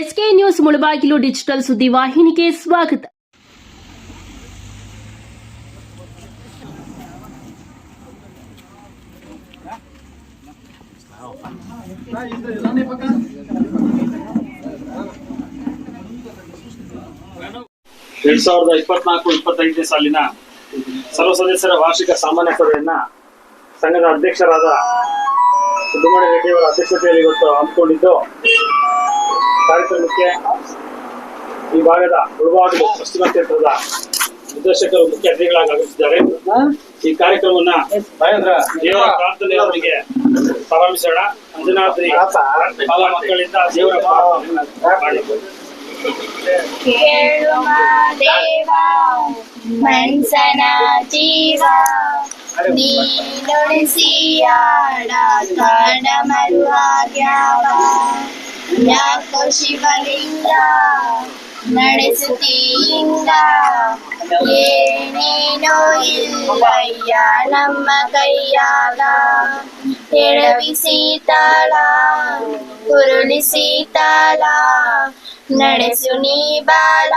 SK news Mulbagal digital ಸುದ್ದಿ ವಾಹಿನಿಗೆ ಸ್ವಾಗತ. ಎರಡ್ ಸಾವಿರದ ಇಪ್ಪತ್ನಾಲ್ಕು, ಇಪ್ಪತ್ತೈದನೇ ಸಾಲಿನ ಸರ್ವ ಸದಸ್ಯರ ವಾರ್ಷಿಕ ಸಾಮಾನ್ಯ ಸಭೆಯನ್ನ ಸಂಘದ ಅಧ್ಯಕ್ಷರಾದ ಸುಬ್ರಹ್ಮಣ್ಯ ರೆಡ್ಡಿಯವರ ಅಧ್ಯಕ್ಷತೆಯಲ್ಲಿ ಇವತ್ತು ಹಮ್ಮಿಕೊಂಡಿದ್ದು. ಕಾರ್ಯಕ್ರಮಕ್ಕೆ ಈ ಭಾಗದ ಮುಳುಬಾಗಿಲು ಪಶ್ಚಿಮ ಕ್ಷೇತ್ರದ ನಿರ್ದೇಶಕರು ಮುಖ್ಯ ಅತಿಥಿಗಳಾಗಿ ಆಗಮಿಸಿದ್ದಾರೆ ಈ ಕಾರ್ಯಕ್ರಮವನ್ನ ದೇವರ ಪ್ರಾರ್ಥನೆ ಅವರಿಗೆ ಪ್ರಾರಂಭಿಸೋಣ. ಅಂಜನಾದ್ರಿ ಮಕ್ಕಳಿಂದ ದೇವರ ಮನ್ಸನ ಯಾಕೋ ಶಿವಲಿಂಗ ನಡೆಸುತ್ತೀಂಗ ಏನೇನೋ ಇಲ್ಲಯ್ಯ ನಮ್ಮ ಕೈಯಾಗ ಎಡವಿಸಿ ತಾಳ ಉರುಳಿಸಿ ತಾಳ ನಡೆಸು ನೀ ಬಾಳ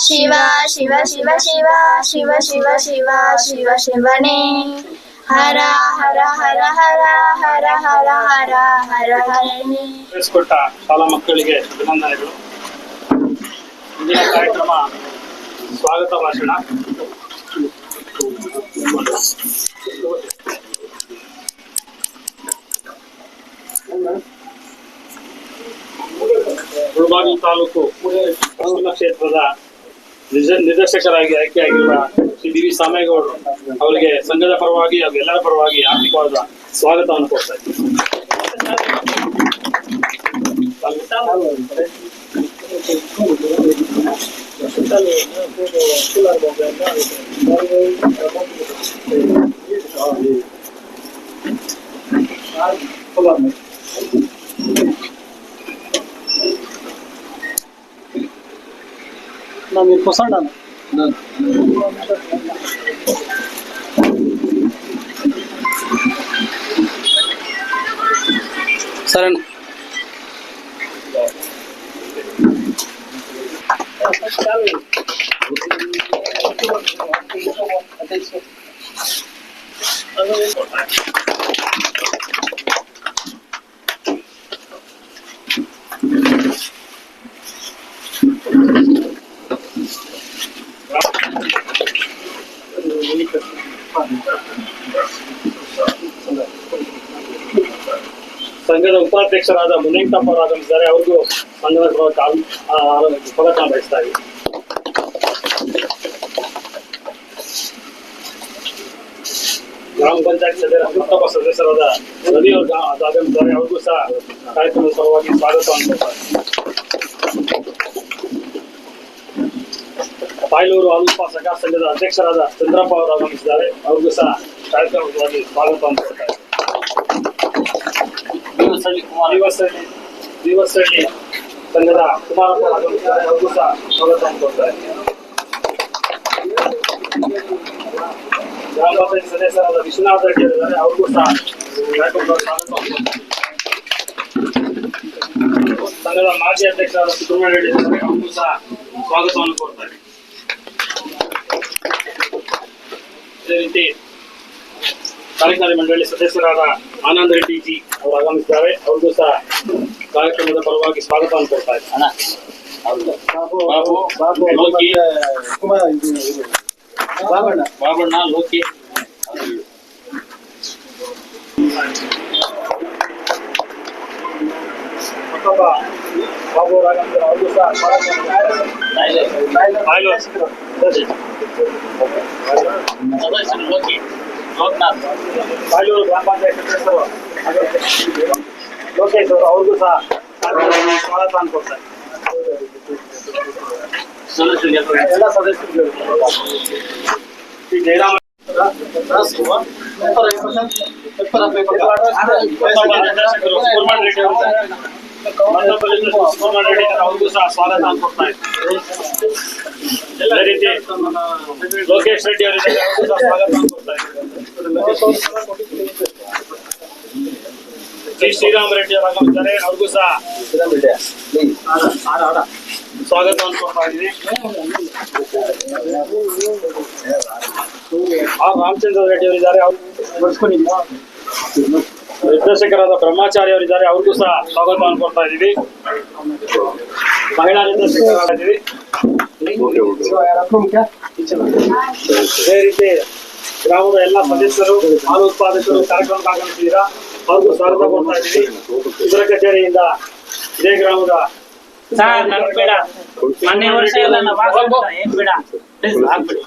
ಶಿವ ಶಿವ ಶಿವ ಶಿವ ಶಿವ ಶಿವ ಶಿವ ಶಿವ ಶಿವನೇ ಹರ ಹರ ಹರ ಹರ ಹರ ಹರ ಹರ ಹರ ಹರನೇ ತಿಳಿಸಿಕೊಟ್ಟ ಶಾಲಾ ಮಕ್ಕಳಿಗೆ ಅಭಿನಂದನೆಗಳು. ಇಂದಿನ ಕಾರ್ಯಕ್ರಮ ಸ್ವಾಗತ ಭಾಷಣ. ಮುಳಬಾಗಿಲು ತಾಲೂಕು ಕ್ಷೇತ್ರದ ನಿಜ- ನಿರ್ದೇಶಕರಾಗಿ ಆಯ್ಕೆಯಾಗಿರುವ ಶ್ರೀ ಬಿ ವಿ ಸಾಮೇಗೌಡರು ಅವರಿಗೆ ಸಂಘದ ಪರವಾಗಿ ಹಾಗೂ ಎಲ್ಲರ ಪರವಾಗಿ ಆರ್ಥಿಕವಾದ ಸ್ವಾಗತವನ್ನು ಕೊಡ್ತಾ ना मेरे को सर डाला సరే ಸಂಘದ ಉಪಾಧ್ಯಕ್ಷರಾದ ಮುನಿಂಗಪ್ಪ ಅವರು ಆಗಮಿಸಿದ್ದಾರೆ ಅವ್ರಿಗೂ ಸಂಘದ ಸ್ವಾಗತ ಬಯಸ್ತಾ ಇದ್ದೀವಿ ಗ್ರಾಮ ಪಂಚಾಯತ್ ಸದಸ್ಯ ಉತ್ತಮ ಸದಸ್ಯರಾದ ರವಿ ಅವರು ಆಗಮಿಸಿದ್ದಾರೆ ಅವ್ರಿಗೂ ಸಹ ಕಾರ್ಯಕ್ರಮದ ಪರವಾಗಿ ಸ್ವಾಗತವನ್ನು ಪಾಯ್ಲೂರು ಅಲ್ಪ ಸಖಾ ಸಂಘದ ಅಧ್ಯಕ್ಷರಾದ ಚಂದ್ರಪ್ಪ ಅವರು ಆಗಮಿಸಿದ್ದಾರೆ ಅವ್ರಿಗೂ ಸಹ ಕಾರ್ಯಕ್ರಮದ ಸ್ವಾಗತ ಸ್ವಾಗತವನ್ನು ದಿವಸಹಳ್ಳಿ ಕುಮಾರ್ ದಿವಸಹಳ್ಳಿ ದಿವಸಹಳ್ಳಿ ಸಂಘದ ಕುಮಾರಪ್ಪ ಅವ್ರಿಗೂ ಸಹ ಸ್ವಾಗತವನ್ನು ಕೊಡ್ತಾರೆ ಗ್ರಾಮ ಸದಸ್ಯರಾದ ವಿಶ್ವನಾಥ್ ರೆಡ್ಡಿ ಅವರಿದ್ದಾರೆ. ಅವ್ರಿಗೂ ಸಹ ಸಂಘದ ಮಾಜಿ ಅಧ್ಯಕ್ಷರಾದ ಸುಬ್ರಹ್ಮಣ್ಯ ರೆಡ್ಡಿ ಇದ್ದಾರೆ ಅವ್ರಿಗೂ ಸಹ ಸ್ವಾಗತವನ್ನು ಕೊಡ್ತಾರೆ ಅದೇ ರೀತಿ ಕಾರ್ಯಕಾರಿ ಮಂಡಳಿ ಸದಸ್ಯರಾದ ಆನಂದ್ ರೆಡ್ಡಿ ಜಿ. ಅವರು ಆಗಮಿಸಿದ್ದಾರೆ ಅವ್ರಿಗೂ ಸಹ ಕಾರ್ಯಕ್ರಮದ ಪರವಾಗಿ ಸ್ವಾಗತವನ್ನು ಕೊಡ್ತಾ ಇದ್ದಾರೆ. ಬಾಬು ಬಾಬು ಲೋಕಿ. ಕುಮಾರ ಇದು ಇದು. ಬಾಬಣ್ಣ. ಬಾಬಣ್ಣ ಲೋಕಿ. ಮತ್ತೊಬ್ಬ ಬಾಬು ಅವರು ಆಗಮಿಸಿದ್ದಾರೆ ಅವ್ರಿಗೂ ಸಹ ಸ್ವಾಗತವನ್ನು ಬಾಯ್ಲು. ಸರಿ. ಸದಸ್ಯರು ಲೋಕಿ. ಲೋಕನಾಥ್ ಬಾಯ್ಲೂರು ಗ್ರಾಮ ಲೋಕೇಶ್ ಸಹ ಸದಸ್ಯರಿಗೆ ಎಲ್ಲ ಸದಸ್ಯರು ಅವ್ರಿಗೂ ಸಹ ಸ್ವಾಗತ ಕೊಡ್ತಾ ಇದ್ದಾರೆ ಎಲ್ಲ ರೀತಿ ಲೋಕೇಶ್ ರೆಡ್ಡಿ ಅವರಿಗೆ ಸ್ವಾಗತ ಶ್ರೀ ಶ್ರೀರಾಮ ರೆಡ್ಡಿ ಅವರು ಆಗಮಿಸಿದ್ದಾರೆ ಅವ್ರಿಗೂ ಸಹ ಸ್ವಾಗತವನ್ನು ಕೊಡ್ತಾ ಇದ್ದೀವಿ ಆರ್ ರಾಮಚಂದ್ರ ರೆಡ್ಡಿ ಅವರಿದ್ದಾರೆ ಅವರು ನಿರ್ದೇಶಕರಾದ ಬ್ರಹ್ಮಾಚಾರಿ ಅವರಿದ್ದಾರೆ ಅವ್ರಿಗೂ ಸಹ ಸ್ವಾಗತವನ್ನು ಕೊಡ್ತಾ ಇದ್ದೀವಿ ಮಹಿಳಾ ನಿರ್ದೇಶಕರಾಗಿದ್ದೀವಿ ಅದೇ ರೀತಿ ಗ್ರಾಮದ ಎಲ್ಲ ಸದಸ್ಯರು ಹಾಲು ಉತ್ಪಾದಕರು ಕಾರ್ಯಕ್ರಮಕ್ಕೆ ಆಗಮಿಸಿದ್ದೀರಾ? ಅವ್ರಿಗೂ ಸ್ವಾಗತ ಕೊಡ್ತಾ ಇದ್ದೀವಿ. ಇದರ ಕಚೇರಿಯಿಂದ ಇದೇ ಗ್ರಾಮದ ಸರ್ ನನ್ ಬೇಡ. ಮೊನ್ನೆ ವರ್ಷ ಎಲ್ಲ ನಾವು ಹಾಕ್ಬಿಟ್ಟ, ಏನ್ ಬೇಡ. Please ಹಾಕ್ಬಿಡಿ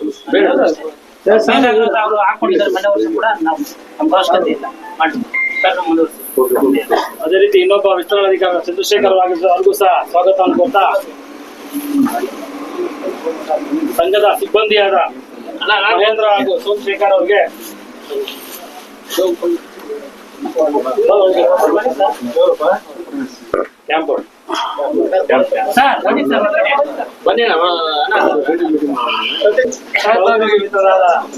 ಅವರು ಹಾಕೊಂಡಿದ್ದಾರೆ ಮೊನ್ನೆ ವರ್ಷ ಕೂಡ ನಾವು ನಮ್ಗೆ ಅವಶ್ಯಕತೆ ಇಲ್ಲ. ಮಾಡಿ ಸರ್ ಮುಂದುವರಿಸಿ ಅದೇ ರೀತಿ ಇನ್ನೊಬ್ಬ ವಿಸ್ತರಣಾಧಿಕಾರಿ ಚಂದ್ರಶೇಖರ್ ಆಗಿದ್ದು ಅವ್ರಿಗೂ ಸಹ ಸ್ವಾಗತ ಕೊಡ್ತಾ ಸಂಘದ ಸಿಬ್ಬಂದಿಯಾದ ಮಹೇಂದ್ರ ಹಾಗೂ ಸೋಮಶೇಖರ್ ಅವ್ರಿಗೆ.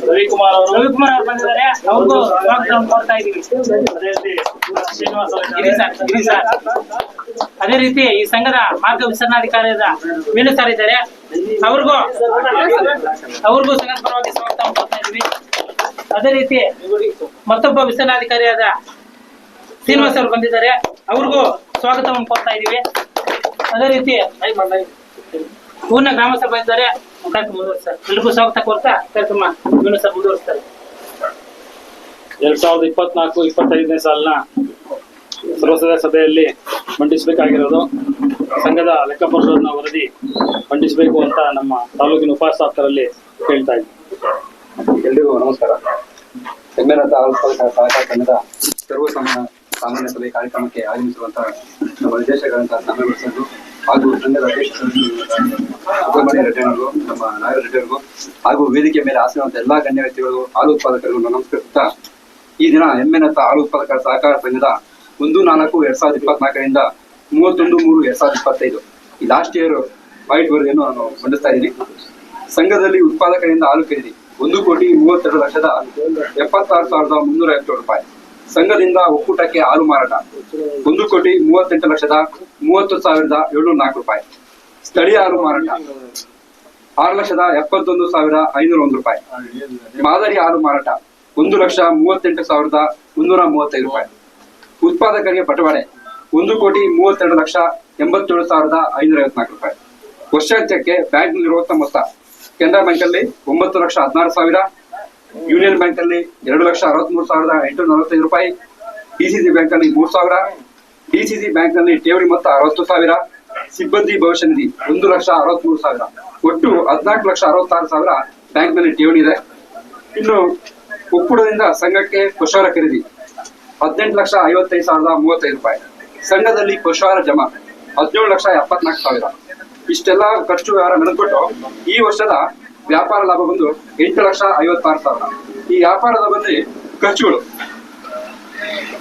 ರವಿಕುಮಾರ್ ಅವರು. ರವಿಕುಮಾರ್ ಅವ್ರು ಬಂದಿದ್ದಾರೆ. ಅವ್ರಿಗೂ ಶ್ರೀನಿವಾಸ ಸರ್ ಇರಿ ಸರ್ ಅದೇ ರೀತಿ ಈ ಸಂಘದ ಮಾರ್ಗ ವಿಸ್ತರಣಾಧಿಕಾರಿಯಾದ ಮೀನು ಸರ್ ಇದ್ದಾರೆ. ಅವ್ರಿಗೂ ಅವ್ರಿಗೂ ಸಂಘದ ಪರವಾಗಿ ಸ್ವಾಗತ ಕೊಡ್ತಾ ಇದೀವಿ ಅದೇ ರೀತಿ ಮತ್ತೊಬ್ಬ ವಿಸ್ತರಣಾಧಿಕಾರಿಯಾದ ಶ್ರೀನಿವಾಸ್ ಅವರು ಬಂದಿದ್ದಾರೆ. ಅವ್ರಿಗೂ ಸ್ವಾಗತವನ್ನು ಕೊಡ್ತಾ ಇದೀವಿ ಅದೇ ರೀತಿ ಪೂರ್ಣ ಗ್ರಾಮ ಸಭೆ ಇದ್ದಾರೆ ಕಾರ್ಯಕ್ರಮ ಮುಂದುವರಿಸ್ತಾರೆ. ಎಲ್ರಿಗೂ ಸ್ವಾಗತ ಕೋರ್ತಾ ಕಾರ್ಯಕ್ರಮ ಸರ್ ಮುಂದುವರಿಸ್ತಾರೆ. ಎರಡ್ ಸಾವಿರದ ಇಪ್ಪತ್ನಾಲ್ಕು, ಇಪ್ಪತ್ತೈದನೇ ಸಾಲಿನ ಸರ್ವಸದ ಸಭೆಯಲ್ಲಿ ಮಂಡಿಸಬೇಕಾಗಿರೋದು. ಸಂಘದ ಲೆಕ್ಕ ಪರಿಶೋಧನಾ ವರದಿ ಮಂಡಿಸಬೇಕು ಅಂತ ನಮ್ಮ ತಾಲೂಕಿನ ಉಪಸ್ಥಾಪಕರಲ್ಲಿ ಕೇಳ್ತಾ ಇದ್ದೀವಿ ಎಲ್ರಿಗೂ ನಮಸ್ಕಾರ. ಹೆಮ್ಮೆರಥ ಆಲೋಚಕ ಸಹಕಾರ ಸಂಘದ ಸರ್ವ ಸಾಮಾನ್ಯ ಸಭೆ ಕಾರ್ಯಕ್ರಮಕ್ಕೆ ಆಗಮಿಸಿರುವಂತಹ ನಮ್ಮ ನಿರ್ದೇಶಕರಂತಹ ನಾಮೇಶ್ವರು ಹಾಗೂ ಸಂಘದ ಅಧ್ಯಕ್ಷ ಸುಬ್ರಹ್ಮಣ್ಯ ನಮ್ಮ ನಾಗರ ರೆಡ್ಡಿಯವರು ಹಾಗೂ ವೇದಿಕೆ ಮೇಲೆ ಆಸೀನವಂತ ಎಲ್ಲಾ ಗಣ್ಯ ವ್ಯಕ್ತಿಗಳು, ಹಾಲು ಉತ್ಪಾದಕರಿಗೂ ನಮಸ್ಕರಿಸುತ್ತಾ ಈ ದಿನ ಹೆಮ್ಮೆನತ್ತ ಹಾಲು ಉತ್ಪಾದಕರ ಸಹಕಾರ ಸಂಘದ ಒಂದು ನಾಲ್ಕು ಎರಡ್ ಸಾವಿರದ ಇಪ್ಪತ್ನಾಲ್ಕರಿಂದ ಮೂವತ್ತೊಂದು ಮೂರು ಎರಡ್ ಸಾವಿರದ ಇಪ್ಪತ್ತೈದು. ಈ ಲಾಸ್ಟ್ ಇಯರ್ ವೈಟ್ ವರದಿಯನ್ನು ನಾನು ಮಂಡಿಸ್ತಾ ಇದ್ದೀನಿ. ಸಂಘದಲ್ಲಿ ಉತ್ಪಾದಕರಿಂದ ಹಾಲು ಖರೀದಿ. ಒಂದು ಕೋಟಿ ಮೂವತ್ತೆರಡು ಲಕ್ಷದ ಎಪ್ಪತ್ತಾರು ಸಾವಿರದ ಮುನ್ನೂರ ಐವತ್ತೇಳು ರೂಪಾಯಿ. ಸಂಘದಿಂದ ಒಕ್ಕೂಟಕ್ಕೆ ಹಾಲು ಮಾರಾಟ. ಒಂದು ಕೋಟಿ ಮೂವತ್ತೆಂಟು ಲಕ್ಷದ ಮೂವತ್ತು ಸಾವಿರದ ಏಳ್ನೂರ ನಾಲ್ಕು ರೂಪಾಯಿ. ಸ್ಥಳೀಯ ಹಾಲು ಮಾರಾಟ. ಆರು ಲಕ್ಷದ ಎಪ್ಪತ್ತೊಂದು ಸಾವಿರದ ಐನೂರ ಒಂದು ರೂಪಾಯಿ. ಮಾದರಿ ಹಾಲು ಮಾರಾಟ. ಒಂದು ಲಕ್ಷ ಮೂವತ್ತೆಂಟು ಸಾವಿರದ ಮುನ್ನೂರ ಮೂವತ್ತೈದು ರೂಪಾಯಿ. ಉತ್ಪಾದಕರಿಗೆ ಬಟವಾಡೆ. ಒಂದು ಕೋಟಿ ಮೂವತ್ತೆರಡು ಲಕ್ಷ ಎಂಬತ್ತೇಳು ಸಾವಿರದ ಐನೂರ ಐವತ್ನಾಲ್ಕು ರೂಪಾಯಿ. ವರ್ಷಾಂತ್ಯಕ್ಕೆ ಬ್ಯಾಂಕ್ನಲ್ಲಿರುವಂತ ಮೊತ್ತ. ಕೆನರಾ ಬ್ಯಾಂಕಲ್ಲಿ ಒಂಬತ್ತು ಲಕ್ಷ ಹದಿನಾರು ಸಾವಿರ. ಯೂನಿಯನ್ ಬ್ಯಾಂಕಲ್ಲಿ ಎರಡು ಲಕ್ಷ ಅರವತ್ಮೂರು ಸಾವಿರದ ಎಂಟುನೂರ ನಲವತ್ತೈದು ರೂಪಾಯಿ. ಡಿಸಿಸಿ ಬ್ಯಾಂಕಲ್ಲಿ ಮೂರು ಸಾವಿರ. ಡಿಸಿಸಿ ಬ್ಯಾಂಕ್ನಲ್ಲಿ ಠೇವಣಿ ಮೊತ್ತ ಅರವತ್ತು ಸಾವಿರ. ಸಿಬ್ಬಂದಿ ಭವಿಷ್ಯ ನಿಧಿ ಒಂದು ಲಕ್ಷ ಅರವತ್ಮೂರು ಸಾವಿರ. ಒಟ್ಟು ಹದಿನಾಲ್ಕು ಲಕ್ಷ ಅರವತ್ತಾರು ಸಾವಿರ ಬ್ಯಾಂಕ್ನಲ್ಲಿ ಠೇವಣಿ ಇದೆ. ಇನ್ನು ಒಕ್ಕೂಟದಿಂದ ಸಂಘಕ್ಕೆ ಕುಶಾಲ ಖರೀದಿ. ಹದಿನೆಂಟು ಲಕ್ಷ ಐವತ್ತೈದು ಸಾವಿರದ ಮೂವತ್ತೈದು ರೂಪಾಯಿ. ಸಂಘದಲ್ಲಿ ಪಶುಹಾರ ಜಮಾ. ಹದಿನೇಳು ಲಕ್ಷ ಎಪ್ಪತ್ನಾಲ್ಕು ಸಾವಿರ. ಇಷ್ಟೆಲ್ಲ ಖರ್ಚು ವ್ಯವಹಾರ ನಡೆದ್ಬಿಟ್ಟು ಈ ವರ್ಷದ ವ್ಯಾಪಾರ ಲಾಭ ಬಂದು ಎಂಟು ಲಕ್ಷ ಐವತ್ತಾರು ಸಾವಿರ. ಈ ವ್ಯಾಪಾರದ ಬಂದು ಖರ್ಚುಗಳು.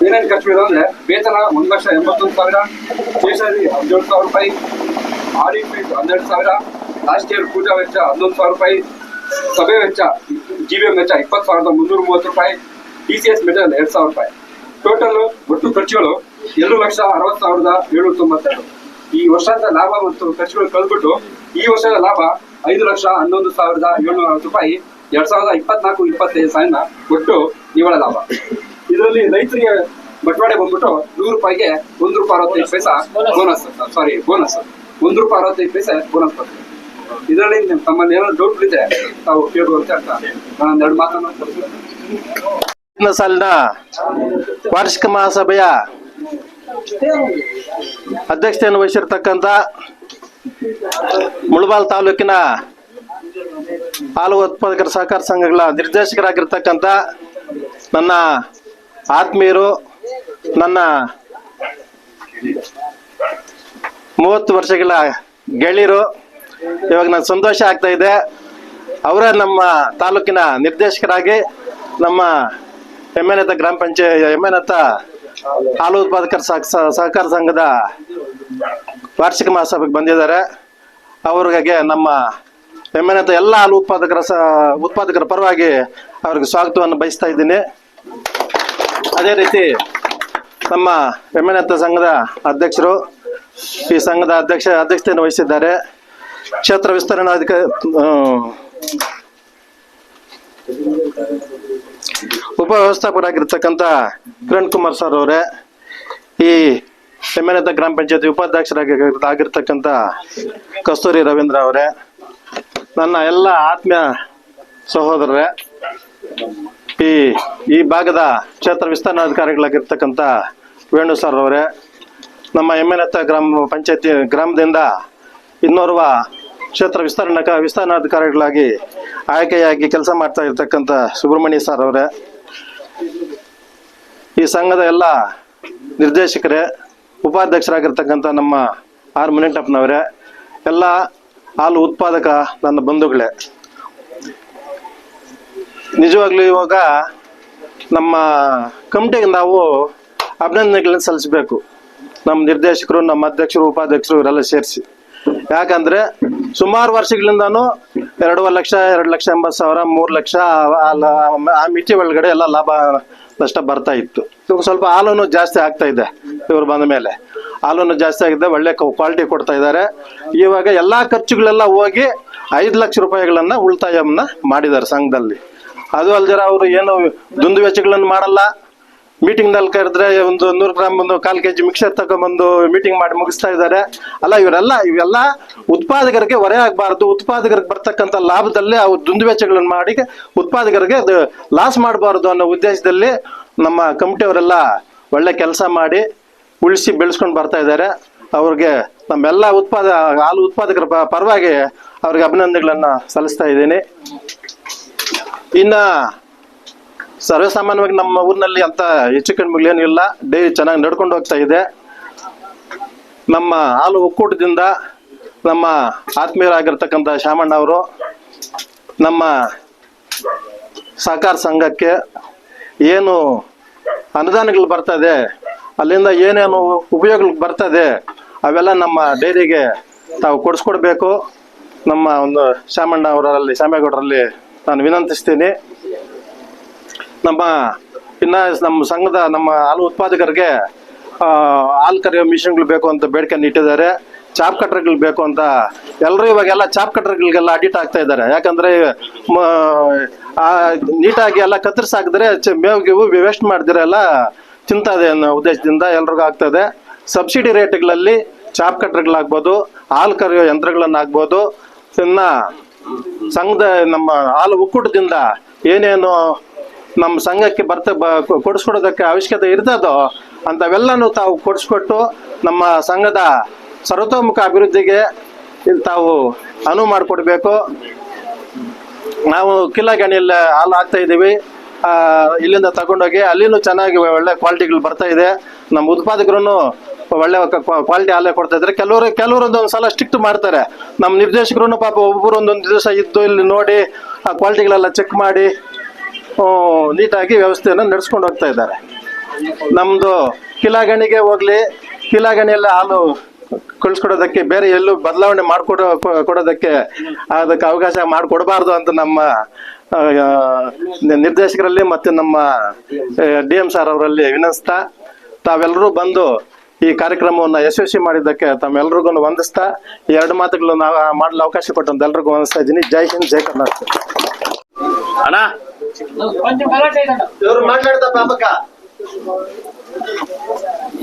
ಏನೇನು ಖರ್ಚುಗಳು ಅಂದ್ರೆ ವೇತನ ಒಂದು ಲಕ್ಷ ಎಂಬತ್ತೊಂದು ಸಾವಿರ ಸ್ಟೇಷನರಿ ಹದಿನೇಳು ಸಾವಿರ ರೂಪಾಯಿ ಆಡಿಟ್ ಫೀಸ್ ಹನ್ನೆರಡು ಸಾವಿರ ಲಾಸ್ಟ್ ಇಯರ್ ಪೂಜಾ ವೆಚ್ಚ ಹನ್ನೊಂದು ಸಾವಿರ ರೂಪಾಯಿ, ಸಭೆ ವೆಚ್ಚ, ಜಿ ಬಿ ಎಂ ವೆಚ್ಚ ಇಪ್ಪತ್ತು ಸಾವಿರದ ಮುನ್ನೂರ ಮೂವತ್ತು ರೂಪಾಯಿ ಟಿ ಸಿ ಎಸ್ ಮೆಟೀರಿಯಲ್ ಎರಡು ಸಾವಿರ ರೂಪಾಯಿ. ಟೋಟಲ್ ಒಟ್ಟು ಖರ್ಚುಗಳು ಎರಡು ಲಕ್ಷ ಅರವತ್ತು ಸಾವಿರದ ಏಳ್ನೂರ ತೊಂಬತ್ತೆರಡು. ಈ ವರ್ಷದ ಲಾಭ ಮತ್ತು ಖರ್ಚುಗಳು ಕಳೆದ್ಬಿಟ್ಟು ಈ ವರ್ಷದ ಲಾಭ ಐದು ಲಕ್ಷ ಹನ್ನೊಂದು ಸಾವಿರದ ಏಳ್ನೂರ ರೂಪಾಯಿ, ಎರಡ್ ಸಾವಿರದ ಇಪ್ಪತ್ನಾಲ್ಕು ಇಪ್ಪತ್ತೈದು ಸಾವಿರ ಒಟ್ಟು ನಿವ್ವಳ ಲಾಭ. ಇದರಲ್ಲಿ ರೈತರಿಗೆ ಬಟವಾಡೆ ಬಂದ್ಬಿಟ್ಟು ನೂರು ರೂಪಾಯಿಗೆ ಒಂದು ರೂಪಾಯಿ ಅರವತ್ತೈದು ಪೈಸಾ ಬೋನಸ್ ಸಾರಿ ಬೋನಸ್ ಒಂದು ರೂಪಾಯಿ ಅರವತ್ತೈದು ಪೈಸೆ ಬೋನಸ್ ಬರ್ತದೆ ಇದರಲ್ಲಿ ತಮ್ಮಲ್ಲಿ ಏನಾದ್ರು ಡೌಟ್ ಇದೆ ತಾವು ಕೇಳುವಂತೆ ಅಂತ ನಾನು ಎರಡು ಮಾತನ್ನು ಸಾಲಿನ ವಾರ್ಷಿಕ ಮಹಾಸಭೆಯ ಅಧ್ಯಕ್ಷತೆಯನ್ನು ವಹಿಸಿರ್ತಕ್ಕಂಥ ಮುಳಬಾಲ್ ತಾಲೂಕಿನ ಹಾಲು ಉತ್ಪಾದಕರ ಸಹಕಾರ ಸಂಘಗಳ ನಿರ್ದೇಶಕರಾಗಿರ್ತಕ್ಕಂಥ ನನ್ನ ಆತ್ಮೀಯರು, ನನ್ನ ಮೂವತ್ತು ವರ್ಷಗಳ ಗೆಳೆಯರು, ಇವಾಗ ನಾನು ಸಂತೋಷ ಆಗ್ತಾ ಇದೆ. ಅವರ ನಮ್ಮ ತಾಲೂಕಿನ ನಿರ್ದೇಶಕರಾಗಿ ನಮ್ಮ ಎಮ್ಮೆನತ್ತ ಗ್ರಾಮ ಪಂಚಾಯತ್ ಎಮ್ಮೆನತ್ತ ಹಾಲು ಉತ್ಪಾದಕರ ಸಹ- ಸಹ- ಸಹಕಾರ ಸಂಘದ ವಾರ್ಷಿಕ ಮಹಾಸಭೆಗೆ ಬಂದಿದ್ದಾರೆ. ಅವ್ರಿಗೆ ನಮ್ಮ ಎಮ್ಮೆನತ್ತ ಎಲ್ಲ ಹಾಲು ಉತ್ಪಾದಕರ ಉತ್ಪಾದಕರ ಪರವಾಗಿ ಅವ್ರಿಗೆ ಸ್ವಾಗತವನ್ನು ಬಯಸ್ತಾ ಇದ್ದೀನಿ. ಅದೇ ರೀತಿ ನಮ್ಮ ಎಮ್ಮೆನತ್ತ ಸಂಘದ ಅಧ್ಯಕ್ಷರು ಈ ಸಂಘದ ಅಧ್ಯಕ್ಷ ಅಧ್ಯಕ್ಷತೆಯನ್ನು ವಹಿಸಿದ್ದಾರೆ. ಕ್ಷೇತ್ರ ವಿಸ್ತರಣಾಧಿಕ ಆ, ಉಪ ವ್ಯವಸ್ಥಾಪಕರಾಗಿರ್ತಕ್ಕಂಥ ಕಿರಣ್ ಕುಮಾರ್ ಸರ್ ಅವರೇ, ಈ ಹೆಮ್ಮೆನದ ಗ್ರಾಮ ಪಂಚಾಯತಿ ಉಪಾಧ್ಯಕ್ಷರಾಗಿ ಆಗಿರ್ತಕ್ಕಂಥ ಕಸ್ತೂರಿ ರವೀಂದ್ರ ಅವರೇ, ನನ್ನ ಎಲ್ಲ ಆತ್ಮೀಯ ಸಹೋದರರೇ, ಈ ಈ ಭಾಗದ ಕ್ಷೇತ್ರ ವಿಸ್ತರಣಾಧಿಕಾರಿಗಳಾಗಿರ್ತಕ್ಕಂಥ ವೇಣು ಸರ್ ಅವರೇ, ನಮ್ಮ ಎಮ್ಮೆನತ್ತ ಗ್ರಾಮ ಪಂಚಾಯತಿ ಗ್ರಾಮದಿಂದ ಇನ್ನೋರ್ವ ಕ್ಷೇತ್ರ ವಿಸ್ತರಣಾ ವಿಸ್ತರಣಾಧಿಕಾರಿಗಳಾಗಿ ಆಯ್ಕೆಯಾಗಿ ಕೆಲಸ ಮಾಡ್ತಾ ಇರ್ತಕ್ಕಂಥ ಸುಬ್ರಹ್ಮಣ್ಯ ಸರ್ ಅವರೇ, ಈ ಸಂಘದ ಎಲ್ಲ ನಿರ್ದೇಶಕರೇ, ಉಪಾಧ್ಯಕ್ಷರಾಗಿರ್ತಕ್ಕಂಥ ನಮ್ಮ ಆರ್ ಮುನಿಂಟಪ್ಪನವರೇ ಎಲ್ಲ ಹಾಲು ಉತ್ಪಾದಕ ನನ್ನ ಬಂಧುಗಳೇ. ನಿಜವಾಗ್ಲೂ ಇವಾಗ ನಮ್ಮ ಕಮಿಟಿಗೆ ನಾವು ಅಭಿನಂದನೆಗಳನ್ನ ಸಲ್ಲಿಸಬೇಕು. ನಮ್ಮ ನಿರ್ದೇಶಕರು, ನಮ್ಮ ಅಧ್ಯಕ್ಷರು, ಉಪಾಧ್ಯಕ್ಷರು ಇವರೆಲ್ಲ ಸೇರಿಸಿ. ಯಾಕಂದ್ರೆ ಸುಮಾರು ವರ್ಷಗಳಿಂದಾನು ಎರಡೂವರೆ ಲಕ್ಷ, ಎರಡು ಲಕ್ಷ ಎಂಬತ್ತು ಸಾವಿರ, ಮೂರು ಲಕ್ಷ ಆ- ಮಿತಿ ಒಳಗಡೆ ಎಲ್ಲ ಲಾಭ ನಷ್ಟ ಬರ್ತಾ ಇತ್ತು. ಸ್ವಲ್ಪ ಹಾಲು ಜಾಸ್ತಿ ಆಗ್ತಾ ಇದೆ ಇವ್ರು ಬಂದ ಮೇಲೆ. ಹಾಲನ್ನು ಜಾಸ್ತಿ ಆಗಿದೆ, ಒಳ್ಳೆ ಕ್ವಾಲಿಟಿ ಕೊಡ್ತಾ ಇದ್ದಾರೆ. ಇವಾಗ ಎಲ್ಲಾ ಖರ್ಚುಗಳೆಲ್ಲ ಹೋಗಿ ಐದು ಲಕ್ಷ ರೂಪಾಯಿಗಳನ್ನ ಉಳಿತಾಯವನ್ನ ಮಾಡಿದ್ದಾರೆ ಸಂಘದಲ್ಲಿ. ಅದು ಅಲ್ದಿರ ಅವರು ಏನು ದುಂದು ವೆಚ್ಚಗಳನ್ನು ಮಾಡಲ್ಲ ಮೀಟಿಂಗ್ನಲ್ಲಿ ಕರೆದ್ರೆ ಒಂದು ನೂರು ಗ್ರಾಮ್ ಒಂದು ಕಾಲ್ ಕೆಜಿ ಮಿಕ್ಸರ್ ತಗೊಂಡ್ಬಂದು ಮೀಟಿಂಗ್ ಮಾಡಿ ಮುಗಿಸ್ತಾ ಇದ್ದಾರೆ. ಅಲ್ಲ, ಇವರೆಲ್ಲ, ಇವೆಲ್ಲ ಉತ್ಪಾದಕರಿಗೆ ಹೊರೆ ಆಗಬಾರ್ದು. ಉತ್ಪಾದಕರಿಗೆ ಬರ್ತಕ್ಕಂಥ ಲಾಭದಲ್ಲಿ ಅವ್ರು ದುಂದುವೆಚ್ಚಗಳನ್ನು ಮಾಡಿ ಉತ್ಪಾದಕರಿಗೆ ಅದು ಲಾಸ್ ಮಾಡಬಾರ್ದು ಅನ್ನೋ ಉದ್ದೇಶದಲ್ಲಿ ನಮ್ಮ ಕಮಿಟಿಯವರೆಲ್ಲ ಒಳ್ಳೆ ಕೆಲಸ ಮಾಡಿ ಉಳಿಸಿ ಬೆಳೆಸ್ಕೊಂಡು ಬರ್ತಾ ಇದ್ದಾರೆ. ಅವ್ರಿಗೆ ನಮ್ಮೆಲ್ಲ ಉತ್ಪಾದ, ಹಾಲು ಉತ್ಪಾದಕರ ಪರವಾಗಿ ಅವ್ರಿಗೆ ಅಭಿನಂದನೆಗಳನ್ನು ಸಲ್ಲಿಸ್ತಾ ಇದ್ದೀನಿ. ಇನ್ನ ಸರ್ವೇಸಾಮಾನ್ಯವಾಗಿ ನಮ್ಮ ಊರಿನಲ್ಲಿ ಅಂತ ಹೆಚ್ಚು ಕಡಿಮೆಗಳೇನು ಇಲ್ಲ. ಡೈರಿ ಚೆನ್ನಾಗಿ ನಡ್ಕೊಂಡು ಹೋಗ್ತಾ ಇದೆ. ನಮ್ಮ ಹಾಲು ಒಕ್ಕೂಟದಿಂದ ನಮ್ಮ ಆತ್ಮೀಯರಾಗಿರ್ತಕ್ಕಂಥ ಶಾಮಣ್ಣ ಅವರು, ನಮ್ಮ ಸಹಕಾರ ಸಂಘಕ್ಕೆ ಏನು ಅನುದಾನಗಳು ಬರ್ತದೆ ಅಲ್ಲಿಂದ ಏನೇನು ಉಪಯೋಗಗಳು ಬರ್ತದೆ ಅವೆಲ್ಲ ನಮ್ಮ ಡೈರಿಗೆ ತಾವು ಕೊಡಿಸ್ಕೊಡ್ಬೇಕು. ನಮ್ಮ ಒಂದು ಶಾಮಣ್ಣ ಅವರಲ್ಲಿ ಶಾಮೇಗೌಡರಲ್ಲಿ ನಾನು ವಿನಂತಿಸ್ತೀನಿ. ನಮ್ಮ ಇನ್ನ ನಮ್ಮ ಸಂಘದ ನಮ್ಮ ಹಾಲು ಉತ್ಪಾದಕರಿಗೆ ಹಾಲು ಕರೆಯೋ ಮಿಷಿನ್ಗಳು ಬೇಕು ಅಂತ ಬೇಡಿಕೆಯನ್ನು ಇಟ್ಟಿದ್ದಾರೆ. ಚಾಪ್ ಕಟ್ರಗಳು ಬೇಕು ಅಂತ ಎಲ್ಲರೂ ಇವಾಗೆಲ್ಲ ಚಾಪ್ ಕಟ್ರ್ಗಳಿಗೆಲ್ಲ ಅಡಿಟ್ ಆಗ್ತಾ ಇದ್ದಾರೆ. ಯಾಕಂದ್ರೆ ನೀಟಾಗಿ ಎಲ್ಲ ಕತ್ತರಿಸಾಕಿದ್ರೆ ಮೇವಿಗೆ ವೇಸ್ಟ್ ಮಾಡಿದ್ರೆ ಎಲ್ಲ ತಿಂತದೆ ಅನ್ನೋ ಉದ್ದೇಶದಿಂದ ಎಲ್ರಿಗೂ ಆಗ್ತದೆ ಸಬ್ಸಿಡಿ ರೇಟ್ಗಳಲ್ಲಿ ಚಾಪ್ ಕಟ್ರ್ಗಳಾಗ್ಬೋದು ಹಾಲು ಕರೆಯೋ ಯಂತ್ರಗಳನ್ನಾಗ್ಬೋದು, ಇನ್ನ ಸಂಘದ ನಮ್ಮ ಹಾಲು ಒಕ್ಕೂಟದಿಂದ ಏನೇನು ನಮ್ಮ ಸಂಘಕ್ಕೆ ಬರ್ತ, ಬ- ಕೊಡಿಸ್ಕೊಡೋದಕ್ಕೆ ಅವಶ್ಯಕತೆ ಇರ್ತದೋ ಅಂಥವೆಲ್ಲನೂ ತಾವು ಕೊಡಿಸ್ಕೊಟ್ಟು ನಮ್ಮ ಸಂಘದ ಸರ್ವತೋಮುಖ ಅಭಿವೃದ್ಧಿಗೆ ತಾವು ಅನುವು ಮಾಡಿಕೊಡ್ಬೇಕು. ನಾವು ಕಿಲಾಗಣಿಯಲ್ಲಿ ಹಾಲು ಹಾಕ್ತಾ ಇದ್ದೀವಿ. ಇಲ್ಲಿಂದ ತಗೊಂಡೋಗಿ ಅಲ್ಲಿನೂ ಚೆನ್ನಾಗಿ ಒಳ್ಳೆ ಕ್ವಾಲಿಟಿಗಳು ಬರ್ತಾ ಇದೆ. ನಮ್ಮ ಉತ್ಪಾದಕರು ಒಳ್ಳೆ ಕ್ವಾಲಿಟಿ ಹಾಲೇ ಕೊಡ್ತಾ ಇದ್ದಾರೆ. ಕೆಲವರು ಕೆಲವರು ಒಂದೊಂದು ಸಲ ಸ್ಟ್ರಿಕ್ಟ್ ಮಾಡ್ತಾರೆ. ನಮ್ಮ ನಿರ್ದೇಶಕರು ಪಾಪ ಒಬ್ಬರು ಒಂದೊಂದು ದಿವಸ ಇದ್ದು ಇಲ್ಲಿ ನೋಡಿ ಆ ಕ್ವಾಲಿಟಿಗಳೆಲ್ಲ ಚೆಕ್ ಮಾಡಿ ನೀಟಾಗಿ ವ್ಯವಸ್ಥೆಯನ್ನು ನಡೆಸ್ಕೊಂಡು ಹೋಗ್ತಾ ಇದ್ದಾರೆ. ನಮ್ದು ಕಿಲಾಗಣಿಗೆ ಹೋಗ್ಲಿ, ಕಿಲಾಗಣಿಯಲ್ಲಿ ಹಾಲು ಕಳಿಸ್ಕೊಡೋದಕ್ಕೆ ಬೇರೆ ಎಲ್ಲೂ ಬದಲಾವಣೆ ಮಾಡಿಕೊಡೋ, ಕೊಡೋದಕ್ಕೆ ಅದಕ್ಕೆ ಅವಕಾಶ ಮಾಡಿಕೊಡಬಾರ್ದು ಅಂತ ನಮ್ಮ ನಿರ್ದೇಶಕರಲ್ಲಿ ಮತ್ತು ನಮ್ಮ ಡಿ ಎಂ ಸರ್ ಅವರಲ್ಲಿ ವಿನಂತಿಸ್ತಾ, ತಾವೆಲ್ಲರೂ ಬಂದು ಈ ಕಾರ್ಯಕ್ರಮವನ್ನು ಯಶಸ್ವಿ ಮಾಡಿದ್ದಕ್ಕೆ ತಮ್ಮೆಲ್ಲರಿಗೂ ವಂದಿಸ್ತಾ ಎರಡು ಮಾತುಗಳು ನಾವು ಮಾಡಲು ಅವಕಾಶ ಕೊಟ್ಟಂತ ಎಲ್ರಿಗೂ ವಂದಿಸ್ತಾ ಇದ್ದೀನಿ. ಜೈ ಹಿಂದ್, ಜೈ ಕರ್ನಾಟಕ. ಅಣ್ಣ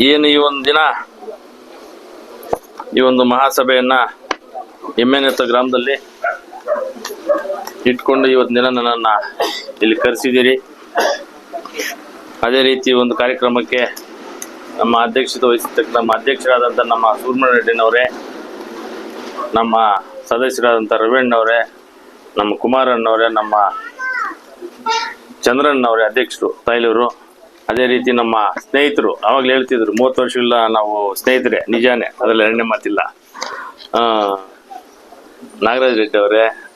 ಏನು ಈ ಒಂದು ದಿನ? ಈ ಒಂದು ಮಹಾಸಭೆಯನ್ನ ಎಮ್ಮೆನೆತ್ತ ಗ್ರಾಮದಲ್ಲಿ ಇಟ್ಕೊಂಡು ಇವತ್ತಿನ ದಿನ ನನ್ನನ್ನ ಇಲ್ಲಿ ಕರೆಸಿದ್ದೀರಿ. ಅದೇ ರೀತಿ ಒಂದು ಕಾರ್ಯಕ್ರಮಕ್ಕೆ ನಮ್ಮ ಅಧ್ಯಕ್ಷತೆ ವಹಿಸಿರ್ತಕ್ಕ ನಮ್ಮ ಅಧ್ಯಕ್ಷರಾದಂಥ ನಮ್ಮ ಸೂರ್ಮಣ ರೆಡ್ಡಿನವರೇ ನಮ್ಮ ಸದಸ್ಯರಾದಂಥ ರವೀಣ್ಣವರೇ ನಮ್ಮ ಕುಮಾರಣ್ಣವರೇ ನಮ್ಮ ಚಂದ್ರಣ್ಣವರೇ ಅಧ್ಯಕ್ಷರು ತೈಲೂರು. ಅದೇ ರೀತಿ ನಮ್ಮ ಸ್ನೇಹಿತರು ಅವಾಗಲೇ ಹೇಳ್ತಿದ್ರು ಮೂವತ್ತು ಇಲ್ಲ ನಾವು ಸ್ನೇಹಿತರೆ ನಿಜಾನೇ ಅದರಲ್ಲಿ ಎರಡನೇ ಮಾತಿಲ್ಲ. ಆ, ನಾಗರಾಜ್ ರೆಡ್ಡಿ ಅವರೇ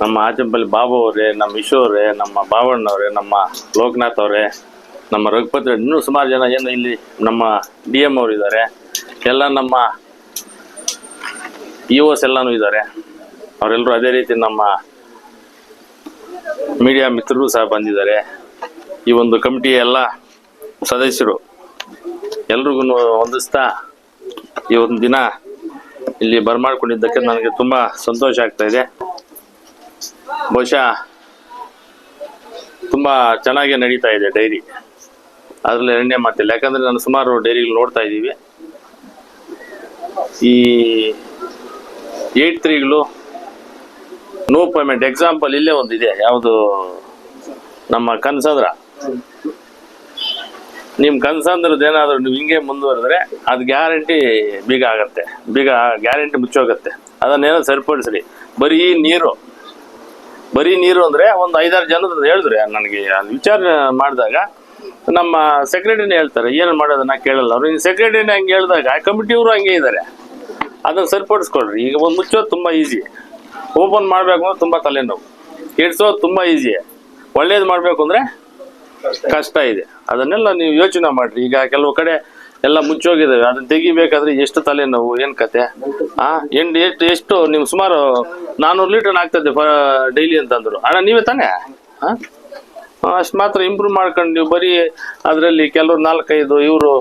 ನಮ್ಮ ಆಚಂಪಲ್ಲಿ ಬಾಬು ಅವರೇ ನಮ್ಮ ಈಶೋ ಅವರೇ ನಮ್ಮ ಬಾಬಣ್ಣವರೇ ನಮ್ಮ ಲೋಕನಾಥ್ ಅವರೇ ನಮ್ಮ ರಘುಪತ್ ರೆಡ್ಡಿ ಇನ್ನೂ ಸುಮಾರು ಜನ ಏನು ಇಲ್ಲಿ ನಮ್ಮ ಡಿ ಎಂ ಅವರು ಇದ್ದಾರೆ. ಎಲ್ಲ ನಮ್ಮ ಇ ಓಸ್ ಎಲ್ಲನೂ ಇದ್ದಾರೆ. ಅವರೆಲ್ಲರೂ ಅದೇ ರೀತಿ ನಮ್ಮ ಮೀಡಿಯಾ ಮಿತ್ರರು ಸಹ ಬಂದಿದ್ದಾರೆ. ಈ ಒಂದು ಕಮಿಟಿಯ ಎಲ್ಲ ಸದಸ್ಯರು ಎಲ್ರಿಗೂ ಹೊಂದಿಸ್ತಾ ಈ ಒಂದು ದಿನ ಇಲ್ಲಿ ಬರ್ಮಾಡ್ಕೊಂಡಿದ್ದಕ್ಕೆ ನನಗೆ ತುಂಬ ಸಂತೋಷ ಆಗ್ತಾ ಇದೆ. ಬಹುಶಃ ತುಂಬ ಚೆನ್ನಾಗಿ ನಡೀತಾ ಇದೆ ಡೈರಿ. ಅದರಲ್ಲಿ ಎರಡನೇ ಮಾತಿಲ್ಲ. ಯಾಕಂದರೆ ನಾನು ಸುಮಾರು ಡೈರಿಗಳು ನೋಡ್ತಾ ಇದ್ದೀವಿ. ಈ ಏಟ್ ತ್ರೀಗಳು ನೋ ಪೇಮೆಂಟ್ ಎಕ್ಸಾಂಪಲ್ ಇಲ್ಲೇ ಒಂದು ಇದೆ, ಯಾವುದು? ನಮ್ಮ ಕನ್ಸಂದ್ರ. ನಿಮ್ ಕನ್ಸಂದ್ರದ್ದು ಏನಾದರೂ ನೀವು ಹಿಂಗೆ ಮುಂದುವರೆದ್ರೆ ಅದು ಗ್ಯಾರಂಟಿ ಬೀಗ ಆಗತ್ತೆ. ಬೀಗ ಗ್ಯಾರಂಟಿ ಮುಚ್ಚೋಗತ್ತೆ. ಅದನ್ನೇನೋ ಸರಿಪಡಿಸ್ರಿ. ಬರೀ ನೀರು. ಬರೀ ನೀರು ಅಂದ್ರೆ ಒಂದು ಐದಾರು ಜನದ ಹೇಳಿದ್ರೆ ನನಗೆ. ವಿಚಾರ ಮಾಡಿದಾಗ ನಮ್ಮ ಸೆಕ್ರೆಟರಿನೇ ಹೇಳ್ತಾರೆ, ಏನು ಮಾಡೋದನ್ನ ಕೇಳಲ್ಲ ಅವ್ರು. ಸೆಕ್ರೆಟರಿನೇ ಹಂಗೆ ಹೇಳಿದಾಗ ಕಮಿಟಿಯವರು ಹಂಗೆ ಇದ್ದಾರೆ ಅದನ್ನ ಸರಿಪಡಿಸ್ಕೊಳ್ರಿ. ಈಗ ಒಂದು ಮುಚ್ಚೋದು ತುಂಬ ಈಸಿ ಓಪನ್ ಮಾಡಬೇಕು ಅಂದ್ರೆ ತುಂಬ ತಲೆನೋವು. ಕೆಡ್ಸೋದು ತುಂಬ ಈಸಿ ಒಳ್ಳೇದು ಮಾಡಬೇಕು ಅಂದರೆ ಕಷ್ಟ ಇದೆ. ಅದನ್ನೆಲ್ಲ ನೀವು ಯೋಚನೆ ಮಾಡ್ರಿ. ಈಗ ಕೆಲವು ಕಡೆ ಎಲ್ಲ ಮುಚ್ಚೋಗಿದ್ದಾವೆ ಅದನ್ನ ತೆಗಿಬೇಕಾದ್ರೆ ಎಷ್ಟು ತಲೆನೋವು, ಏನ್ ಕತೆ? ಆ, ಎಂಟು, ಎಷ್ಟು ಎಷ್ಟು ನೀವು ಸುಮಾರು ನಾನ್ನೂರು ಲೀಟರ್ ಆಗ್ತದೆ ಡೈಲಿ ಅಂತಂದ್ರು. ಅಣ್ಣ, ನೀವೇ ತಾನೇ? ಅಷ್ಟು ಮಾತ್ರ ಇಂಪ್ರೂವ್ ಮಾಡ್ಕೊಂಡು ನೀವು ಬರೀ ಅದರಲ್ಲಿ ಕೆಲವರು ನಾಲ್ಕೈದು ಇವರು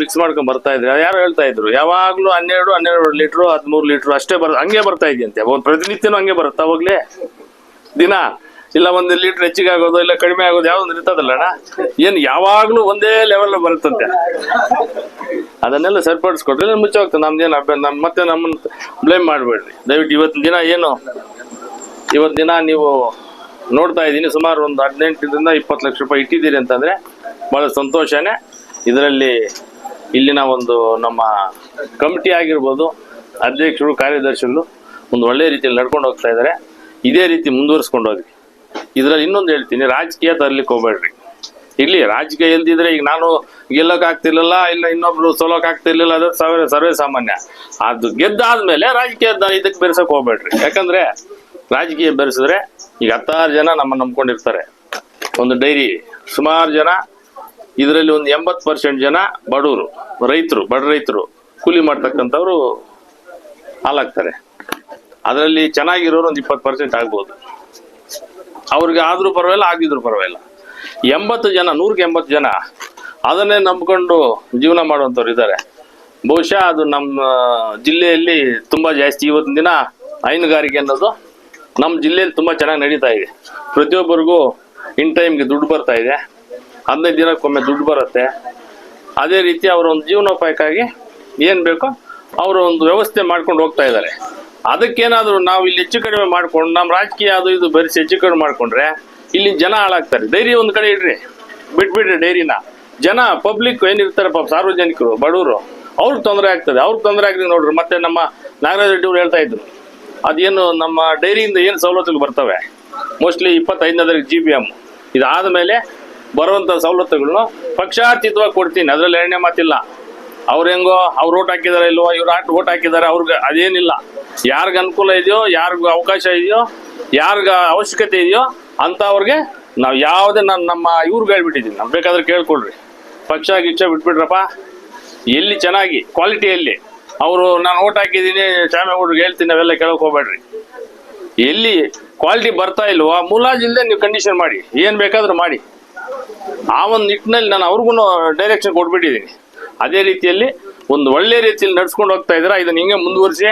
ಮಿಕ್ಸ್ ಮಾಡ್ಕೊಂಡು ಬರ್ತಾ ಇದ್ರು. ಯಾರು ಹೇಳ್ತಾ ಇದ್ರು? ಯಾವಾಗಲೂ ಹನ್ನೆರಡು ಹನ್ನೆರಡು ಲೀಟ್ರು ಹದಿಮೂರು ಲೀಟ್ರು ಅಷ್ಟೇ ಬರ್, ಹಂಗೆ ಬರ್ತಾ ಇದೆಯಂತೆ. ಒಂದು ಪ್ರತಿನಿತ್ಯನೂ ಹಂಗೆ ಬರುತ್ತೆ ಅವಾಗಲೇ ದಿನ? ಇಲ್ಲ ಒಂದು ಲೀಟ್ರ್ ಹೆಚ್ಚಿಗೆ ಆಗೋದು, ಇಲ್ಲ ಕಡಿಮೆ ಆಗೋದು, ಯಾವ್ದು ಇರ್ತದಲ್ಲ ಅಣ್ಣ? ಏನು ಯಾವಾಗಲೂ ಒಂದೇ ಲೆವೆಲ್ ಬರುತ್ತಂತೆ. ಅದನ್ನೆಲ್ಲ ಸರಿಪಡಿಸ್ಕೊಟ್ರೆ ಮುಚ್ಚೋಗ್ತದೆ ನಮ್ದೇನು ಅಭ್ಯಾಸ ನಮ್ಮ ಮತ್ತೆ ನಮ್ಮನ್ನು ಬ್ಲೇಮ್ ಮಾಡಬೇಡ್ರಿ. ದಯವಿಟ್ಟು ಇವತ್ತಿನ ದಿನ ಏನು? ಇವತ್ತು ದಿನ ನೀವು ನೋಡ್ತಾ ಇದ್ದೀನಿ. ಸುಮಾರು ಒಂದು ಹದಿನೆಂಟರಿಂದ ಇಪ್ಪತ್ತು ಲಕ್ಷ ರೂಪಾಯಿ ಇಟ್ಟಿದ್ದೀರಿ ಅಂತಂದರೆ ಭಾಳ ಸಂತೋಷನೇ. ಇದರಲ್ಲಿ ಇಲ್ಲಿನ ಒಂದು ನಮ್ಮ ಕಮಿಟಿ ಆಗಿರ್ಬೋದು, ಅಧ್ಯಕ್ಷರು, ಕಾರ್ಯದರ್ಶಿಗಳು ಒಂದು ಒಳ್ಳೆ ರೀತಿಯಲ್ಲಿ ನಡ್ಕೊಂಡು ಹೋಗ್ತಾ ಇದ್ದಾರೆ. ಇದೇ ರೀತಿ ಮುಂದುವರಿಸ್ಕೊಂಡು ಹೋಗಿ ಇದರಲ್ಲಿ ಇನ್ನೊಂದು ಹೇಳ್ತೀನಿ, ರಾಜಕೀಯ ತರಲಿಕ್ಕೆ ಹೋಗ್ಬೇಡ್ರಿ. ಇಲ್ಲಿ ರಾಜಕೀಯ ಇಲ್ದಿದ್ರೆ ಈಗ ನಾನು ಗೆಲ್ಲೋಕೆ ಆಗ್ತಿರ್ಲಿಲ್ಲ, ಇಲ್ಲ ಇನ್ನೊಬ್ರು ಸೋಲೋಕೆ ಆಗ್ತಿರ್ಲಿಲ್ಲ ಅದು ಸರ್ವೇ ಸರ್ವೇ ಸಾಮಾನ್ಯ. ಅದು ಗೆದ್ದಾದ್ಮೇಲೆ ರಾಜಕೀಯದ ಇದಕ್ಕೆ ಬೆರೆಸೋಕೆ ಹೋಗ್ಬೇಡ್ರಿ. ಯಾಕಂದ್ರೆ ರಾಜಕೀಯ ಬೆರೆಸಿದ್ರೆ ಈಗ ಹತ್ತಾರು ಜನ ನಮ್ಮ ನಂಬ್ಕೊಂಡಿರ್ತಾರೆ. ಒಂದು ಡೈರಿ, ಸುಮಾರು ಜನ, ಇದರಲ್ಲಿ ಒಂದು ಎಂಬತ್ತು ಪರ್ಸೆಂಟ್ ಜನ ಬಡವರು, ರೈತರು, ಬಡ ರೈತರು, ಕೂಲಿ ಮಾಡ್ತಕ್ಕಂಥವ್ರು ಹಾಲಾಗ್ತಾರೆ ಅದರಲ್ಲಿ ಚೆನ್ನಾಗಿರೋರು ಒಂದು ಇಪ್ಪತ್ತು ಪರ್ಸೆಂಟ್ ಆಗ್ಬೋದು. ಅವ್ರಿಗೆ ಆದ್ರೂ ಪರವಾಗಿಲ್ಲ, ಆಗಿದ್ರು ಪರವಾಗಿಲ್ಲ. ಎಂಬತ್ತು ಜನ, ನೂರಕ್ಕೆ ಎಂಬತ್ತು ಜನ, ಅದನ್ನೇ ನಂಬ್ಕೊಂಡು ಜೀವನ ಮಾಡುವಂಥವ್ರು ಇದ್ದಾರೆ. ಬಹುಶಃ ಅದು ನಮ್ಮ ಜಿಲ್ಲೆಯಲ್ಲಿ ತುಂಬ ಜಾಸ್ತಿ. ಇವತ್ತಿನ ದಿನ ಹೈನುಗಾರಿಕೆ ಅನ್ನೋದು ನಮ್ಮ ಜಿಲ್ಲೆಯಲ್ಲಿ ತುಂಬ ಚೆನ್ನಾಗಿ ನಡೀತಾ ಇದೆ. ಪ್ರತಿಯೊಬ್ಬರಿಗೂ ಇನ್ ಟೈಮ್ಗೆ ದುಡ್ಡು ಬರ್ತಾ ಇದೆ. ಹದಿನೈದು ದಿನಕ್ಕೊಮ್ಮೆ ದುಡ್ಡು ಬರುತ್ತೆ. ಅದೇ ರೀತಿ ಅವರ ಒಂದು ಜೀವನೋಪಾಯಕ್ಕಾಗಿ ಏನು ಬೇಕೋ ಅವರು ಒಂದು ವ್ಯವಸ್ಥೆ ಮಾಡ್ಕೊಂಡು ಹೋಗ್ತಾ ಇದ್ದಾರೆ. ಅದಕ್ಕೇನಾದರೂ ನಾವು ಇಲ್ಲಿ ಹೆಚ್ಚು ಕಡಿಮೆ ಮಾಡ್ಕೊಂಡು ನಮ್ಮ ರಾಜಕೀಯ ಅದು ಇದು ಬೆರೆಸಿ ಹೆಚ್ಚು ಕಡಿಮೆ ಮಾಡಿಕೊಂಡ್ರೆ ಇಲ್ಲಿ ಜನ ಹಾಳಾಗ್ತಾರೆ. ಡೈರಿ ಒಂದು ಕಡೆ ಇಡ್ರಿ, ಬಿಟ್ಬಿಡ್ರಿ ಡೈರಿನ. ಜನ ಪಬ್ಲಿಕ್ ಏನಿರ್ತಾರೆ ಪಾಪ ಸಾರ್ವಜನಿಕರು, ಬಡವರು, ಅವ್ರಿಗೆ ತೊಂದರೆ ಆಗ್ತದೆ. ಅವ್ರಿಗೆ ತೊಂದರೆ ಆಗ್ತದೆ ನೋಡ್ರಿ, ಮತ್ತೆ ನಮ್ಮ ನಾಗರಾಜ್ ರೆಡ್ಡಿ ಅವ್ರು ಹೇಳ್ತಾ ಇದ್ರು. ಅದೇನು ನಮ್ಮ ಡೈರಿಯಿಂದ ಏನು ಸವಲತ್ತುಗಳು ಬರ್ತವೆ? ಮೋಸ್ಟ್ಲಿ ಇಪ್ಪತ್ತೈದನೇ ಜಿ ಬಿ ಎಂ ಇದಾದ ಮೇಲೆ ಬರುವಂಥ ಸವಲತ್ತುಗಳನ್ನು ಪಕ್ಷಾತೀತವಾಗಿ ಕೊಡ್ತೀನಿ. ಅದರಲ್ಲಿ ಎರಡನೇ ಮಾತಿಲ್ಲ. ಅವ್ರು ಹೆಂಗೋ, ಅವ್ರು ಓಟ್ ಹಾಕಿದಾರೆ ಇಲ್ವೋ, ಇವ್ರು ಆಟ ಓಟ್ ಹಾಕಿದ್ದಾರೆ ಅವ್ರಿಗೆ ಅದೇನಿಲ್ಲ. ಯಾರಿಗೆ ಅನುಕೂಲ ಇದೆಯೋ, ಯಾರಿಗ ಅವಕಾಶ ಇದೆಯೋ, ಯಾರಿಗ ಅವಶ್ಯಕತೆ ಇದೆಯೋ ಅಂಥವ್ರಿಗೆ ನಾವು ಯಾವುದೇ ನಾನು, ನಮ್ಮ ಇವ್ರಿಗೆ ಹೇಳ್ಬಿಟ್ಟಿದ್ದೀನಿ ನಮ್ಗೆ ಬೇಕಾದ್ರೆ ಕೇಳ್ಕೊಳ್ರಿ. ಪಕ್ಷ ಗಿಚ್ಚ ಬಿಟ್ಬಿಟ್ರಪ್ಪ. ಎಲ್ಲಿ ಚೆನ್ನಾಗಿ ಕ್ವಾಲಿಟಿಯಲ್ಲಿ ಅವರು, ನಾನು ಓಟ್ ಹಾಕಿದ್ದೀನಿ ಶ್ಯಾಮೇಗೌಡ್ರಿಗೆ ಹೇಳ್ತೀನಿ ಅವೆಲ್ಲ ಕೆಳಕ್ಕೆ ಹೋಗ್ಬೇಡ್ರಿ. ಎಲ್ಲಿ ಕ್ವಾಲಿಟಿ ಬರ್ತಾ ಇಲ್ವೋ ಮುಲಾಜಿಲ್ದೆ ನೀವು ಕಂಡೀಷನ್ ಮಾಡಿ, ಏನು ಬೇಕಾದ್ರೂ ಮಾಡಿ. ಆ ಒಂದು ನಿಟ್ಟಿನಲ್ಲಿ ನಾನು ಅವ್ರಿಗೂ ಡೈರೆಕ್ಷನ್ ಕೊಟ್ಬಿಟ್ಟಿದ್ದೀನಿ. ಅದೇ ರೀತಿಯಲ್ಲಿ ಒಂದು ಒಳ್ಳೆ ರೀತಿಯಲ್ಲಿ ನಡ್ಸ್ಕೊಂಡು ಹೋಗ್ತಾ ಇದ್ದೀರಾ, ಇದನ್ನು ಹಿಂಗೆ ಮುಂದುವರಿಸಿ,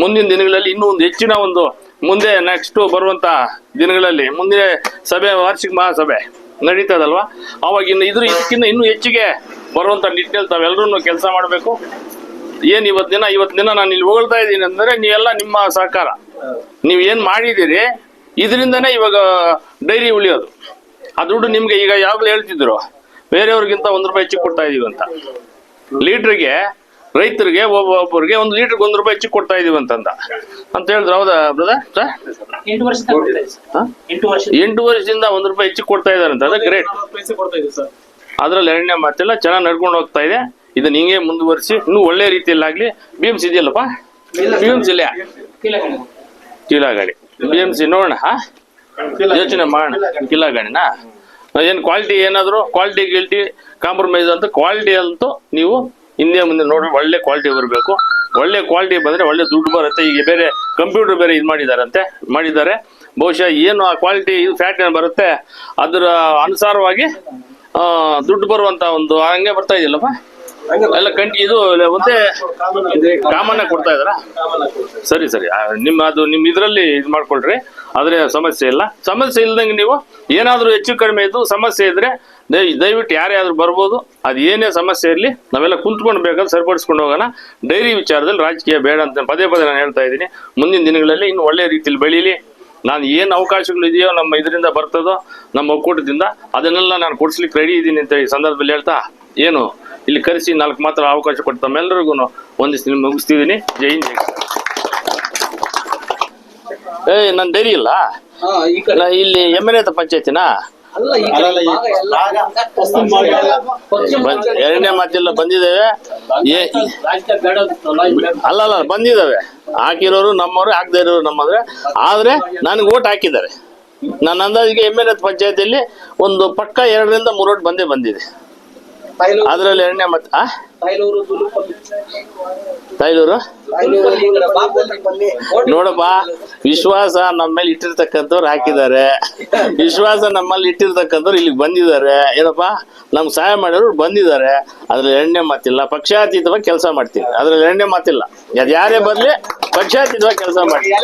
ಮುಂದಿನ ದಿನಗಳಲ್ಲಿ ಇನ್ನೂ ಒಂದು ಹೆಚ್ಚಿನ ಒಂದು ಮುಂದೆ ನೆಕ್ಸ್ಟ್ ಬರುವಂತ ದಿನಗಳಲ್ಲಿ, ಮುಂದಿನ ಸಭೆ, ವಾರ್ಷಿಕ ಮಹಾಸಭೆ ನಡೀತದಲ್ವಾ ಅವಾಗ ಇನ್ನು ಇದ್ರ ಇದಕ್ಕಿಂತ ಇನ್ನೂ ಹೆಚ್ಚಿಗೆ ಬರುವಂತ ನಿಟ್ಟಿನಲ್ಲಿ ತಾವೆಲ್ಲರೂ ಕೆಲಸ ಮಾಡಬೇಕು. ಏನ್ ಇವತ್ತು ದಿನ ಇವತ್ತು ದಿನ ನಾನು ಇಲ್ಲಿ ಹೊಗಳ್ತಾ ಇದ್ದೀನಿ ಅಂದ್ರೆ ನೀವೆಲ್ಲ ನಿಮ್ಮ ಸಹಕಾರ. ನೀವು ಏನ್ ಮಾಡಿದಿರಿ ಇದರಿಂದನೇ ಇವಾಗ ಡೈರಿ ಉಳಿಯೋದು. ಆ ದುಡ್ಡು ನಿಮ್ಗೆ ಈಗ ಯಾವಾಗಲೂ ಹೇಳ್ತಿದ್ರು ಬೇರೆಯವ್ರಿಗಿಂತ ಒಂದ್ ರೂಪಾಯಿ ಹೆಚ್ಚಿಗೆ ಕೊಡ್ತಾ ಇದೀವಿ ಅಂತ. ಲೀಟ್ರಿಗೆ ರೈತರಿಗೆ ಒಬ್ಬ ಒಬ್ಬರಿಗೆ ಒಂದು ಲೀಟರ್ಗೆ ಒಂದ್ ರೂಪಾಯಿ ಹೆಚ್ಚಿಗೆ ಕೊಡ್ತಾ ಇದೀವಿ ಅಂತಂದ. ಅಂತ ಹೇಳಿದ್ರು ಹೌದಾ ಬ್ರದರ್ ಎಂಟು ವರ್ಷದಿಂದ ಒಂದ್ ರೂಪಾಯಿ ಹೆಚ್ಚಿಗೆ ಕೊಡ್ತಾ ಇದಾರೆ ಅಂತ ಗ್ರೇಟ್. ಅದ್ರಲ್ಲಿ ಎರಡನೇ ಮಾತಿಲ್ಲ ಚೆನ್ನಾಗಿ ನಡ್ಕೊಂಡು ಹೋಗ್ತಾ ಇದೆ. ಇದನ್ನ ಹಿಂಗೆ ಮುಂದುವರಿಸಿ ಇನ್ನೂ ಒಳ್ಳೆ ರೀತಿಯಲ್ಲಿ ಆಗ್ಲಿ ಬಿ ಎಂ ಸಿ ಇದೆಯಲ್ಲಪ್ಪ ಬಿ ಎಂ ಸಿ ಇಲ್ಲ? ಬಿ ಎಂ ಸಿ ನೋಡೋಣ ಹಾ? ಯೋಚನೆ ಮಾಡೋಣ. ಕಿಲ್ಲ ಗಾಡಿನಾ? ಏನ್ ಕ್ವಾಲಿಟಿ ಏನಾದ್ರು ಕ್ವಾಲಿಟಿ ಗಿಲ್ಟಿ ಕಾಂಪ್ರಮೈಸ್ ಅಂತ ಕ್ವಾಲಿಟಿ ಅಂತೂ ನೀವು ಹಿಂದೆ ಮುಂದೆ ನೋಡಿ ಒಳ್ಳೆ ಕ್ವಾಲಿಟಿ ಬರಬೇಕು. ಒಳ್ಳೆ ಕ್ವಾಲಿಟಿ ಬಂದ್ರೆ ಒಳ್ಳೆ ದುಡ್ಡು ಬರುತ್ತೆ. ಈಗ ಬೇರೆ ಕಂಪ್ಯೂಟರ್ ಬೇರೆ ಇದು ಮಾಡಿದಾರಂತೆ ಮಾಡಿದ್ದಾರೆ. ಬಹುಶಃ ಏನು ಆ ಕ್ವಾಲಿಟಿ ಇದು ಫ್ಯಾಟ್ ಏನು ಬರುತ್ತೆ ಅದರ ಅನುಸಾರವಾಗಿ ದುಡ್ಡು ಬರುವಂತ ಒಂದು ಹಂಗೆ ಬರ್ತಾ ಇದೆಯಲ್ಲಪ್ಪ? ಎಲ್ಲ ಕಂಟಿ ಇದು ಒಂದೇ ಕಾಮನ್ನ ಕೊಡ್ತಾ ಇದಾರ ಸರಿ ಸರಿ. ಆ, ನಿಮ್ಮ ಅದು ನಿಮ್ಮ ಇದರಲ್ಲಿ ಇದು ಮಾಡ್ಕೊಳ್ರಿ. ಆದ್ರೆ ಸಮಸ್ಯೆ ಇಲ್ಲ. ಸಮಸ್ಯೆ ಇಲ್ದಂಗೆ ನೀವು ಏನಾದರೂ ಹೆಚ್ಚು ಕಡಿಮೆ ಇದ್ದು ಸಮಸ್ಯೆ ಇದ್ರೆ ದಯ ದಯವಿಟ್ಟು ಆದ್ರೂ ಬರ್ಬೋದು. ಅದು ಏನೇ ಸಮಸ್ಯೆ ಇರಲಿ ನಾವೆಲ್ಲ ಕುಂತ್ಕೊಂಡು ಬೇಕಾದ್ರೆ ಸರಿಪಡಿಸ್ಕೊಂಡು ಹೋಗೋಣ. ಡೈರಿ ವಿಚಾರದಲ್ಲಿ ರಾಜಕೀಯ ಬೇಡ ಅಂತ ಪದೇ ಪದೇ ನಾನು ಹೇಳ್ತಾ ಇದ್ದೀನಿ. ಮುಂದಿನ ದಿನಗಳಲ್ಲಿ ಇನ್ನು ಒಳ್ಳೆ ರೀತಿಯಲ್ಲಿ ಬೆಳೀಲಿ. ನಾನು ಏನು ಅವಕಾಶಗಳು ಇದೆಯೋ ನಮ್ಮ ಇದರಿಂದ ಬರ್ತದೋ ನಮ್ಮ ಒಕ್ಕೂಟದಿಂದ ಅದನ್ನೆಲ್ಲ ನಾನು ಕೊಡ್ಸ್ಲಿಕ್ಕೆ ರೆಡಿ ಇದ್ದೀನಿ ಅಂತ ಈ ಸಂದರ್ಭದಲ್ಲಿ ಹೇಳ್ತಾ. ಏನು? ಇಲ್ಲಿ ಕರೆಸಿ ನಾಲ್ಕು ಮಾತ್ರ ಅವಕಾಶ ಕೊಟ್ಟು ತಮ್ಮೆಲ್ಲರಿಗೂ ಒಂದಿಷ್ಟು ಮುಗಿಸ್ತಿದ್ದೀನಿ ಜೈ ಹಿಂದ್ ಜೈ ಕರ್ನಾಟಕ. ಏ ನನ್ನ ಡೈರಿ ಇಲ್ಲ. ನಾ ಇಲ್ಲಿ ಎಂ ಎನ್ ಪಂಚಾಯತಿನಾ? ಬಂದ್- ಎರಡನೇ ಮಾತಿಲ್ಲ ಬಂದಿದ್ದೇವೆ. ಏ- ಅಲ್ಲ ಅಲ್ಲ ಬಂದಿದ್ದಾವೆ. ಹಾಕಿರೋರು ನಮ್ಮವರು ಹಾಕದೇ ಇರೋರು ನಮ್ಮವ್ರೆ ಆದ್ರೆ ನನಗೆ ಓಟ್ ಹಾಕಿದ್ದಾರೆ. ನನ್ನ ಅಂದಾಜಿಗೆ ಎಂ ಎಲ್ ಪಂಚಾಯತಿಯಲ್ಲಿ ಒಂದು ಪಕ್ಕ ಎರಡರಿಂದ ಮೂರು ಓಟ್ ಬಂದೇ ಬಂದಿದೆ. ಅದ್ರಲ್ಲಿ ಎಣ್ಣೆ ಮತ್ತೆ ಆ? ತೈಲೂರು ನೋಡಪ್ಪ ವಿಶ್ವಾಸ ನಮ್ಮ ಮೇಲೆ ಇಟ್ಟಿರ್ತಕ್ಕಂಥವ್ರು ಹಾಕಿದ್ದಾರೆ. ವಿಶ್ವಾಸ ನಮ್ಮಲ್ಲಿ ಇಟ್ಟಿರ್ತಕ್ಕಂಥವ್ರು ಇಲ್ಲಿಗೆ ಬಂದಿದ್ದಾರೆ. ಏನಪ್ಪ ನಮ್ಗೆ ಸಹಾಯ ಮಾಡೋರು ಬಂದಿದ್ದಾರೆ. ಅದ್ರಲ್ಲಿ ಎರಡನೇ ಮಾತಿಲ್ಲ ಪಕ್ಷಾತೀತವಾಗಿ ಕೆಲಸ ಮಾಡ್ತೀನಿ ಅದ್ರಲ್ಲಿ ಎರಡನೇ ಮಾತಿಲ್ಲ ಅದು ಯಾರೇ ಬರ್ಲಿ ಪಕ್ಷಾತೀತವಾಗಿ ಕೆಲಸ ಮಾಡ್ತೀನಿ